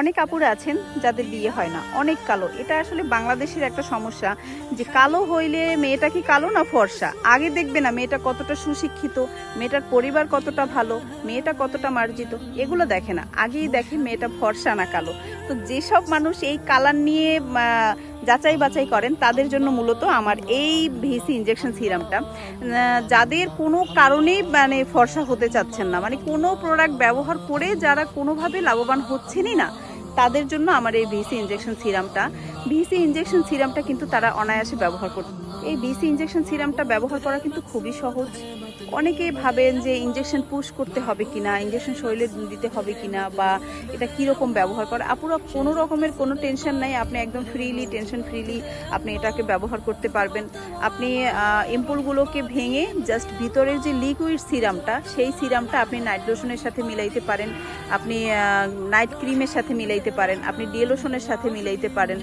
অনেক আপুরা আছেন যাদের বিয়ে হয় না, অনেক কালো। এটা আসলে বাংলাদেশের একটা সমস্যা যে কালো হইলে মেয়েটা কি কালো না ফর্সা? আগে দেখবে না মেয়েটা কতটা সুশিক্ষিত, মেয়েটার পরিবার কতটা ভালো, মেয়েটা কতটা মার্জিত, এগুলো দেখে না। আগেই দেখে মেয়েটা ফর্সা না কালো। তো যেসব মানুষ এই কালার নিয়ে যাচাই বাছাই করেন, তাদের জন্য মূলত আমার এই ভিসি ইঞ্জেকশন সিরামটা। যাদের কোনো কারণেই মানে ফর্সা হতে চাচ্ছেন না। মানে কোনো প্রোডাক্ট ব্যবহার করে যারা কোনোভাবে লাভবান হচ্ছেনই না তাদের জন্য আমার এই বিসি ইনজেকশন সিরামটা বিসি ইঞ্জেকশন সিরামটা কিন্তু তারা অনায়াসে ব্যবহার করত এই বিসি ইঞ্জেকশন সিরামটা ব্যবহার করা কিন্তু খুবই সহজ। অনেকেই ভাবেন যে ইঞ্জেকশন পুশ করতে হবে কিনা ইঞ্জেকশন শরীরে দিতে হবে কিনা বা এটা কীরকম ব্যবহার করে। আপুরা কোনো রকমের কোনো টেনশন নাই, আপনি একদম ফ্রিলি টেনশন ফ্রিলি আপনি এটাকে ব্যবহার করতে পারবেন। আপনি এম্পুলগুলোকে ভেঙে জাস্ট ভিতরের যে লিকুইড সিরামটা সেই সিরামটা আপনি নাইট লোশনের সাথে মিলাইতে পারেন। আপনি নাইট ক্রিমের সাথে মিলাইতে পারেন। আপনি ডে লোশনের সাথে মিলাইতে পারেন।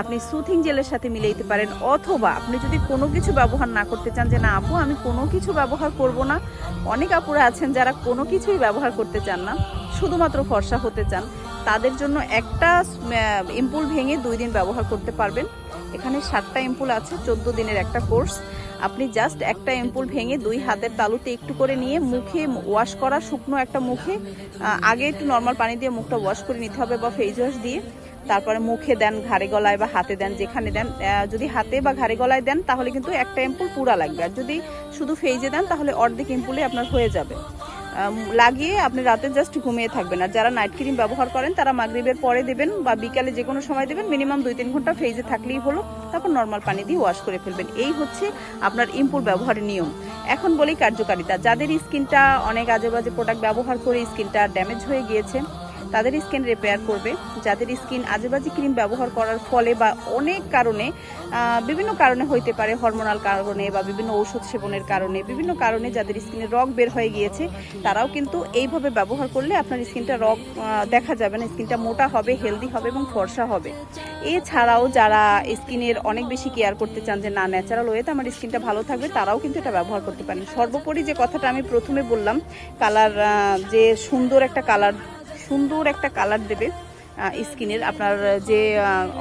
আপনি সুথিং জেলের সাথে মিলাইতে পারেন। অথবা আপনি যদি কোনো কিছু ব্যবহার না করতে চান যে, না আপু, আমি কোনো কিছু ব্যবহার করব না। অনেক আপুরা আছেন যারা কোনো কিছুই ব্যবহার করতে চান না, শুধুমাত্র ফর্সা হতে চান। তাদের জন্য একটা ইম্পুল ভেঙে দুই দিন ব্যবহার করতে পারবেন। এখানে সাতটা ইম্পুল আছে, চোদ্দ দিনের একটা কোর্স। আপনি জাস্ট একটা এম্পুল ভেঙে দুই হাতের তালুতে একটু করে নিয়ে মুখে ওয়াশ করা শুকনো একটা মুখে আগে একটু নর্মাল পানি দিয়ে মুখটা ওয়াশ করে নিতে হবে বা ফেস ওয়াশ দিয়ে। তারপরে মুখে দেন, ঘাড়ে গলায় বা হাতে দেন, যেখানে দেন যদি হাতে বা ঘাড়ে গলায় দেন, তাহলে কিন্তু একটা এম্পুল পুরা লাগবে। আর যদি শুধু ফেজে দেন, তাহলে অর্ধেক এম্পুলে আপনার হয়ে যাবে। লাগিয়ে আপনি রাতে জাস্ট ঘুমিয়ে থাকবেন। আর যারা নাইট ক্রিম ব্যবহার করেন, তারা মাগরিবের পরে দেবেন বা বিকালে যে কোনো সময় দেবেন মিনিমাম দুই তিন ঘণ্টা ফেজে থাকলেই হলো। তারপর নর্মাল পানি দিয়ে ওয়াশ করে ফেলবেন। এই হচ্ছে আপনার ইম্পুল ব্যবহারের নিয়ম। এখন বলি কার্যকারিতা। যাদের স্কিনটা অনেক আজে বাজে প্রোডাক্ট ব্যবহার করে স্কিনটা ড্যামেজ হয়ে গিয়েছে তাদের স্কিন রিপেয়ার করবে। যাদের স্কিন আজেবাজি ক্রিম ব্যবহার করার ফলে বা অনেক কারণে বিভিন্ন কারণে হইতে পারে হরমোনাল কারণে বা বিভিন্ন ঔষধ সেবনের কারণে, বিভিন্ন কারণে যাদের স্কিনে রগ বের হয়ে গিয়েছে, তারাও কিন্তু এইভাবে ব্যবহার করলে আপনার স্কিনটা রগ দেখা যাবে না। স্কিনটা মোটা হবে হেলদি হবে এবং ফর্সা হবে। এছাড়াও যারা স্কিনের অনেক বেশি কেয়ার করতে চান যে, না ন্যাচারাল ওয়েতে আমার স্কিনটা ভালো থাকবে, তারাও কিন্তু এটা ব্যবহার করতে পারেন। সর্বোপরি যে কথাটা আমি প্রথমে বললাম, কালার যে সুন্দর একটা কালার সুন্দর একটা কালার দেবে স্কিনের আপনার যে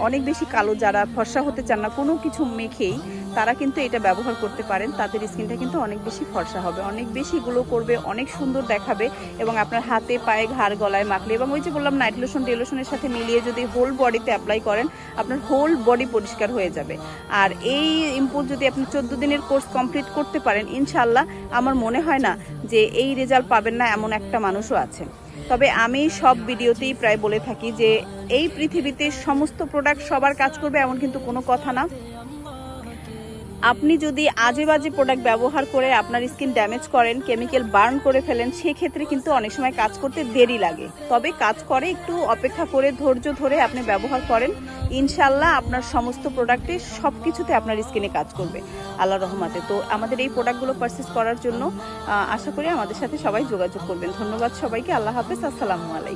অনেক বেশি কালো যারা ফর্সা হতে চান না, কোনো কিছু মেখেই তারা কিন্তু এটা ব্যবহার করতে পারেন। তাদের স্কিনটা কিন্তু অনেক বেশি ফর্সা হবে, অনেক বেশি গ্লো করবে, অনেক সুন্দর দেখাবে এবং আপনার হাতে, পায়ে, ঘাড়, গলায় মাখলে এবং ওই যে বললাম নাইট লোশন ডে লোশনের সাথে মিলিয়ে যদি হোল বডিতে অ্যাপ্লাই করেন, আপনার হোল বডি পরিষ্কার হয়ে যাবে। আর এই ইম্পুল যদি আপনি চোদ্দ দিনের কোর্স কমপ্লিট করতে পারেন ইনশাল্লাহ আমার মনে হয় না যে এই রেজাল্ট পাবেন না এমন একটা মানুষও আছে তবে আমি সব ভিডিওতেই প্রায় বলে থাকি যে এই পৃথিবীতে সমস্ত প্রোডাক্ট সবার কাজ করবে এমন কিন্তু কোনো কথা না। আপনি যদি আজে বাজে প্রোডাক্ট ব্যবহার করে আপনার স্কিন ড্যামেজ করেন কেমিক্যাল বার্ন করে ফেলেন, সেক্ষেত্রে কিন্তু অনেক সময় কাজ করতে দেরি লাগে। তবে কাজ করে একটু অপেক্ষা করে, ধৈর্য ধরে আপনি ব্যবহার করেন। ইনশাল্লাহ আপনার সমস্ত প্রোডাক্টে সব কিছুতে আপনার স্কিনে কাজ করবে। আল্লাহ রহমাতে। তো আমাদের এই প্রোডাক্টগুলো পারচেস করার জন্য আশা করি আমাদের সাথে সবাই যোগাযোগ করবেন। ধন্যবাদ সবাইকে। আল্লাহ হাফেজ। আসসালামু আলাইকুম।